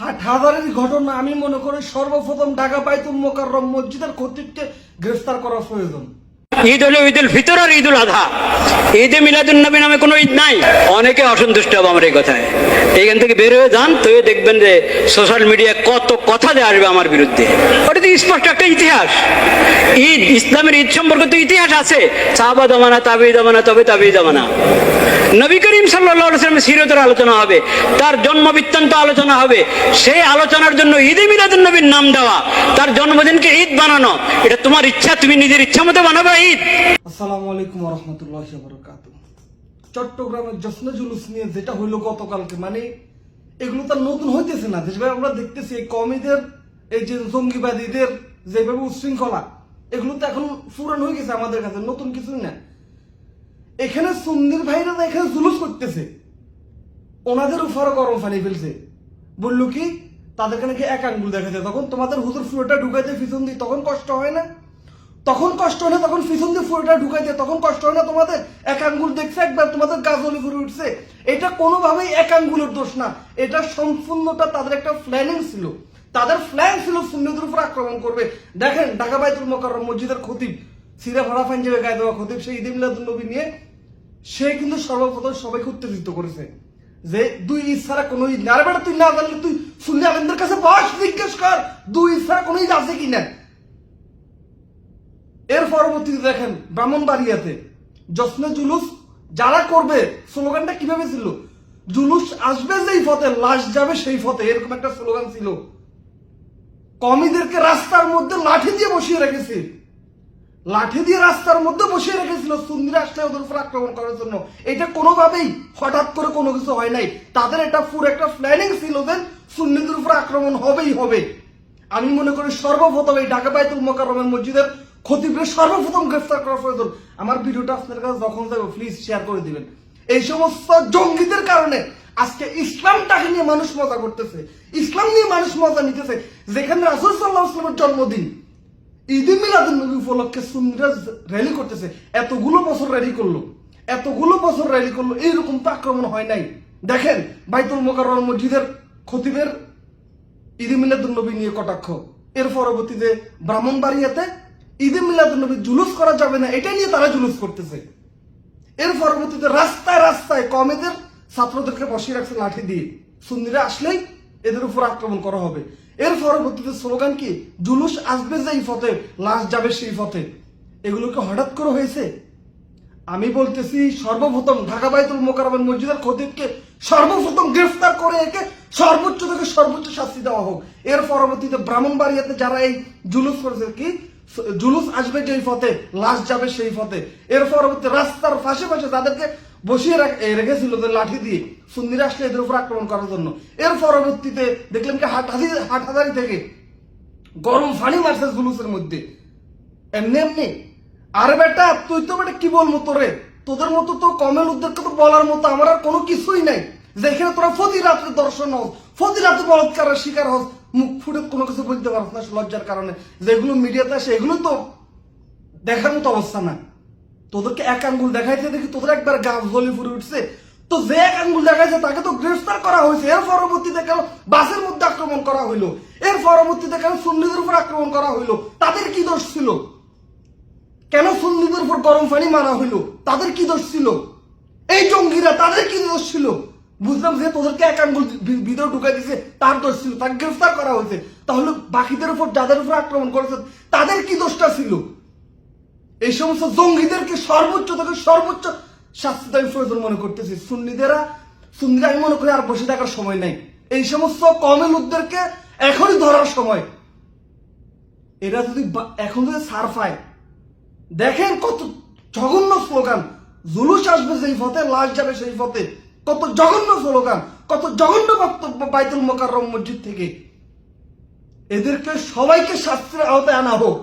হাজারের ঘটনা আমি মনে করি সর্বপ্রথম ঢাকা বাইতুল মোকাররম মসজিদের খতিবকে গ্রেফতার করা প্রয়োজন। ঈদ হলো ঈদুল ফিতর আর ঈদুল আধা। ঈদে মিলাদুল নবী নামে কোনো ঈদ নাই। অনেকে অসন্তুষ্ট হবে আমার এই কথায়। এইখান থেকে বের হয়ে যান, তো দেখবেন যে সোশ্যাল মিডিয়ায় কত কথা যে আসবে আমার বিরুদ্ধে। ওটা তো স্পষ্ট একটা ইতিহাস। ঈদ, ইসলামের ঈদ সম্পর্কে তো ইতিহাস আছে। সাহাবা দামানা, তাবি দামানা, তবে তাবি দামানা। নবী সাল্লামের সিরতের আলোচনা হবে। তার জন্ম বৃত্তান্ত আলোচনা হবে। সেই আলোচনার জন্য ঈদে মিলাদুল নবীর নাম দেওয়া। তার জন্মদিনকে ঈদ বানানো। এটা তোমার ইচ্ছা, তুমি নিজের ইচ্ছা মতো বানাবে ঈদ। আসসালামু আলাইকুম রহমতুল্লাহ চট্টগ্রামের জশ্ন জুলুস নিয়ে যেটা হইল গতকালকে মানে এগুলো তো আর নতুন হইতেছে না। যেভাবে আমরা দেখতেছি এই কমিদের, এই যে জঙ্গিবাদীদের যেভাবে উচ্ছৃঙ্খলা, এগুলো তো এখন পুরান হয়ে গেছে আমাদের কাছে, নতুন কিছুই না। এখানে সুন্দির ভাইরা তো এখানে জুলুস করতেছে। ওনাদের উপরও গরম পানি ফেলছে। বলল কি, তাদেরকে নাকি এক আঙ্গুল দেখা যায় তখন তোমাদের হুজুর ফুয়োটা ঢুকাইতে পিছন দিয়ে, তখন কষ্ট হয় না? তখন কষ্ট হয় না তখন পিছন দিয়ে ফুয়োটা ঢুকাইতে তখন কষ্ট হয় না তোমাদের এক আঙ্গুল দেখছে, একবার তোমাদের গাজলি ঘুরে উঠছে। এটা কোনোভাবেই এক আঙ্গুলের দোষ না। এটা সম্পূর্ণটা তাদের একটা প্ল্যানিং ছিল। তাদের প্ল্যান ছিল সুন্নদের উপর আক্রমণ করবে। দেখেন ঢাকা বাইতুল মোকাররম মসজিদের খতিব, সিরা ভাড়া পাঞ্জাবে গায়ে দেওয়া খতিব, সেই ঈদ মিলাদুল নবী নিয়ে সে কিন্তু সর্বপ্রথম সবাইকে উত্তেজিত করেছে যে দুই ঈদ ছাড়া কোনো না। বেটা, তুই না জানলে তুই শুনলে আলেমদের কাছে বস, জিজ্ঞেস কর, দুই ঈদ ছাড়া কোনো ঈদ আছে কিনা? এর পরবর্তীতে দেখেন, ব্রাহ্মণবাড়িয়াতে জশ্নে জুলুস যারা করবে, স্লোগানটা কীভাবে ছিল? জুলুস আসবে যেই ফতে লাশ যাবে সেই ফতে এরকম একটা স্লোগান ছিল। কমিদেরকে রাস্তার মধ্যে লাঠি দিয়ে বসিয়ে রেখেছে। লাঠি দিয়ে রাস্তার মধ্যে বসিয়ে রেখেছিল সুন্দর আসলে ওদের উপর আক্রমণ করার জন্য। এটা কোনোভাবেই হঠাৎ করে কোনো কিছু হয় নাই। তাদের এটা পুরো একটা প্ল্যানিং ছিল যে সুন্নিদের উপর আক্রমণ হবেই হবে। আমি মনে করি সর্বপ্রথম এই ঢাকা বাইতুল মোকাররমের মসজিদের খতিবের সর্বপ্রথম গ্রেফতার করা প্রয়োজন আমার ভিডিওটা আপনার কাছে যখন যাবে প্লিজ শেয়ার করে দিবেন। এই সমস্ত জঙ্গিদের কারণে আজকে ইসলামটাকে নিয়ে মানুষ মজা করতেছে। ইসলাম নিয়ে মানুষ মজা নিতেছে। যেখানে রাসুল সাল্লাহ ইসলামের জন্মদিন ঈদে মিলাদুল নবী উপলক্ষে সুন্নিরা র্যালি করতেছে। এতগুলো বছর র্যালি করল। এতগুলো বছর র্যালি করল। এইরকম তো আক্রমণ হয় নাই। দেখেন, বাইতুল মোকাররম মসজিদের খতিবের ঈদে মিলাদুল নবী নিয়ে কটাক্ষ। এর পরবর্তীতে ব্রাহ্মণবাড়িয়াতে ঈদে মিলাদুল নবী জুলুস করা যাবে না, এটা নিয়ে তারা জুলুস করতেছে। এর পরবর্তীতে রাস্তায় রাস্তায় কমেদের ছাত্রদেরকে বসিয়ে রাখছে লাঠি দিয়ে। সুন্নিরা আসলেই এদের উপর আক্রমণ করা হবে। এর পরবর্তীতে স্লোগান কি? জুলুস আসবে যেই পথে, লাশ যাবে সেই ফতে এগুলোকে হঠাৎ করে হয়েছে? আমি বলতেছি, সর্বপ্রথম ঢাকা বাইতুল মোকারবান মসজিদের খতিবকে সর্বপ্রথম গ্রেফতার করে একে সর্বোচ্চ থেকে সর্বোচ্চ শাস্তি দেওয়া হোক। এর পরবর্তীতে ব্রাহ্মণবাড়িয়াতে যারা এই জুলুস করেছে, কি? জুলুস আসবে যেই পথে, লাশ যাবে সেই পথে। এর পরবর্তী রাস্তার পাশে পাশে তাদেরকে বসিয়ে রাখ- রেখেছিল লাঠি দিয়ে সুন্দিরা আসলে এদের উপর আক্রমণ করার জন্য। এর পরবর্তীতে দেখলেন কি হাট হাটহাজারি থেকে গরম পানি মারছে জুলুসের মধ্যে। এমনি এমনি, আর বেটা, তুই তো বেটা কি বলব তোরে? তোদের মতো তো কমেল উদ্যোগকে তো বলার মতো আমার আর কোনো কিছুই নাই। যেখানে তোরা ফতি রাত্রে দর্শন হস ফতি রাত্রে বলৎকারের শিকার হস মুখ ফুটে কোনো কিছু বলতে পারস না লজ্জার কারণে। যেগুলো মিডিয়াতে আসে, এগুলো তো দেখার মতো অবস্থা না। তোদেরকে এক আঙ্গুল দেখাইতে দেখি তোদের একবার গা জ্বলে ফুরে উঠছে। তো যে এক আঙ্গুল দেখাইছে তাকে তো গ্রেফতার করা হয়েছে। এর পরবর্তীতে কেন বাসের মধ্যে আক্রমণ করা হইল? এর পরবর্তীতে কেন সুন্নিদের উপর আক্রমণ করা হইল? তাদের কি দোষ ছিল? কেন সুন্নিদের উপর গরম পানি মারা হইল? তাদের কি দোষ ছিল? এই জঙ্গিরা তাদের কি দোষ ছিল? বুঝলাম যে তোদেরকে এক আঙ্গুল ভিতরে ঢুকাই দিছে, তার দোষ ছিল, তাকে গ্রেফতার করা হয়েছে। তাহলে বাকিদের উপর যাদের উপর আক্রমণ করেছে, তাদের কি দোষটা ছিল? এই সমস্ত জঙ্গিদেরকে সর্বোচ্চ থেকে সর্বোচ্চ শাস্তি আমি প্রয়োজন মনে করতেছি। সুন্নিদেরা, সুন্নিরা আমি মনে করি আর বসে থাকার সময় নাই। এই সমস্ত কমেল উদ্দেরকে এখনই ধরার সময়। এরা যদি এখন যদি সার পায়, দেখেন কত জঘন্য স্লোগান, জুলুস আসবে সেই পথে, লাশ যাবে সেই পথে। কত জঘন্য স্লোগান, কত জঘন্য বক্তব্য বাইতুল মোকার মসজিদ থেকে। এদেরকে সবাইকে শাস্ত্রের আওতায় আনা হোক।